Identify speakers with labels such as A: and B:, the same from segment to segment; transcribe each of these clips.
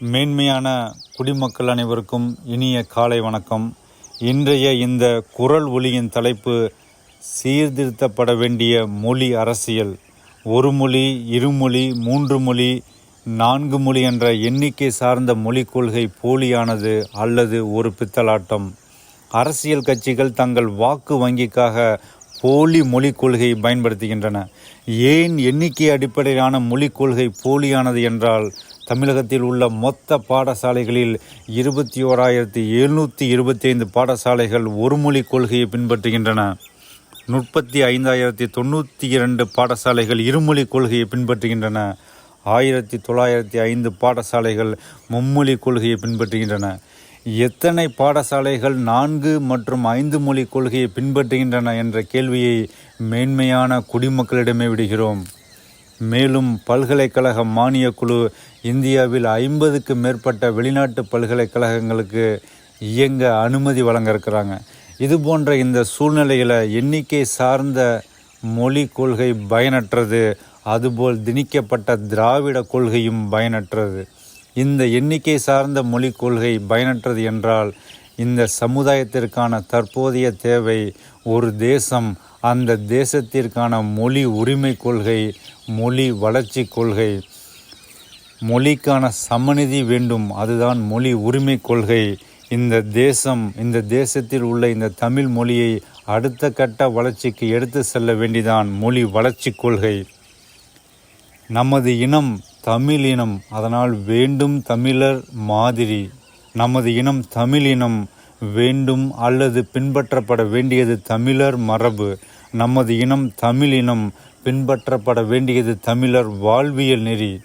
A: மேன்மையான குடிமக்கள் அனைவருக்கும் இனிய காலை வணக்கம். இன்றைய இந்த குரல் ஒளியின் தலைப்பு சீர்திருத்தப்பட வேண்டிய மொழி அரசியல். ஒரு மொழி இருமொழி மூன்று மொழி நான்கு மொழி என்ற எண்ணிக்கை சார்ந்த மொழி கொள்கை போலியானது அல்லது ஒரு பித்தலாட்டம். அரசியல் கட்சிகள் தங்கள் வாக்கு வங்கிக்காக போலி மொழிக் கொள்கையை பயன்படுத்துகின்றன. ஏன் எண்ணிக்கை அடிப்படையிலான மொழிக் கொள்கை போலியானது என்றால் தமிழகத்தில் உள்ள மொத்த பாடசாலைகளில் இருபத்தி ஓராயிரத்தி எழுநூற்றி இருபத்தி ஐந்து பாடசாலைகள் ஒரு மொழிக் கொள்கையை பின்பற்றுகின்றன. முப்பத்தி ஐந்தாயிரத்தி தொண்ணூற்றி இரண்டு பாடசாலைகள் இருமொழி கொள்கையை பின்பற்றுகின்றன. ஆயிரத்தி தொள்ளாயிரத்தி ஐந்து பாடசாலைகள் மும்மொழி கொள்கையை பின்பற்றுகின்றன. எத்தனை பாடசாலைகள் நான்கு மற்றும் ஐந்து மொழி கொள்கையை பின்பற்றுகின்றன என்ற கேள்வியை மேன்மையான குடிமக்களிடமே விடுகிறோம். மேலும் பல்கலைக்கழக மானியக்குழு இந்தியாவில் ஐம்பதுக்கு மேற்பட்ட வெளிநாட்டு பல்கலைக்கழகங்களுக்கு இயங்க அனுமதி வழங்க இருக்கிறாங்க இது போன்ற இந்த சூழ்நிலையில் எண்ணிக்கை சார்ந்த மொழி கொள்கை பயனற்றது. அதுபோல் திணிக்கப்பட்ட திராவிட கொள்கையும் பயனற்றது. இந்த எண்ணிக்கை சார்ந்த மொழிக் கொள்கை பயனற்றது என்றால் இந்த சமுதாயத்திற்கான தற்போதைய தேவை ஒரு தேசம் அந்த தேசத்திற்கான மொழி உரிமை கொள்கை மொழி வளர்ச்சி கொள்கை. மொழிக்கான சமநிதி வேண்டும் அதுதான் மொழி உரிமை கொள்கை. இந்த தேசம் இந்த தேசத்தில் உள்ள இந்த தமிழ் மொழியை அடுத்த கட்ட வளர்ச்சிக்கு எடுத்து செல்ல வேண்டிதான் மொழி வளர்ச்சி கொள்கை. நமது இனம் தமிழ் இனம். அதனால் வேண்டும் தமிழர் மாதிரி. நமது இனம் தமிழ் இனம். வேண்டும் அல்லது பின்பற்றப்பட வேண்டியது தமிழர் மரபு. நமது இனம் தமிழ் இனம். பின்பற்றப்பட வேண்டியது தமிழர் வாழ்வியல் நெறி.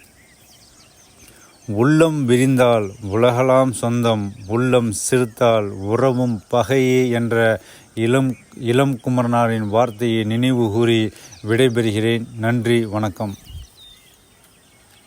A: உள்ளம் விரிந்தால் உலகலாம் சொந்தம். உள்ளம் சிறுத்தால் உறவும் பகையே என்ற இளம் இளம் குமரனாரின் வார்த்தையை நினைவு கூறி விடைபெறுகிறேன். நன்றி வணக்கம்.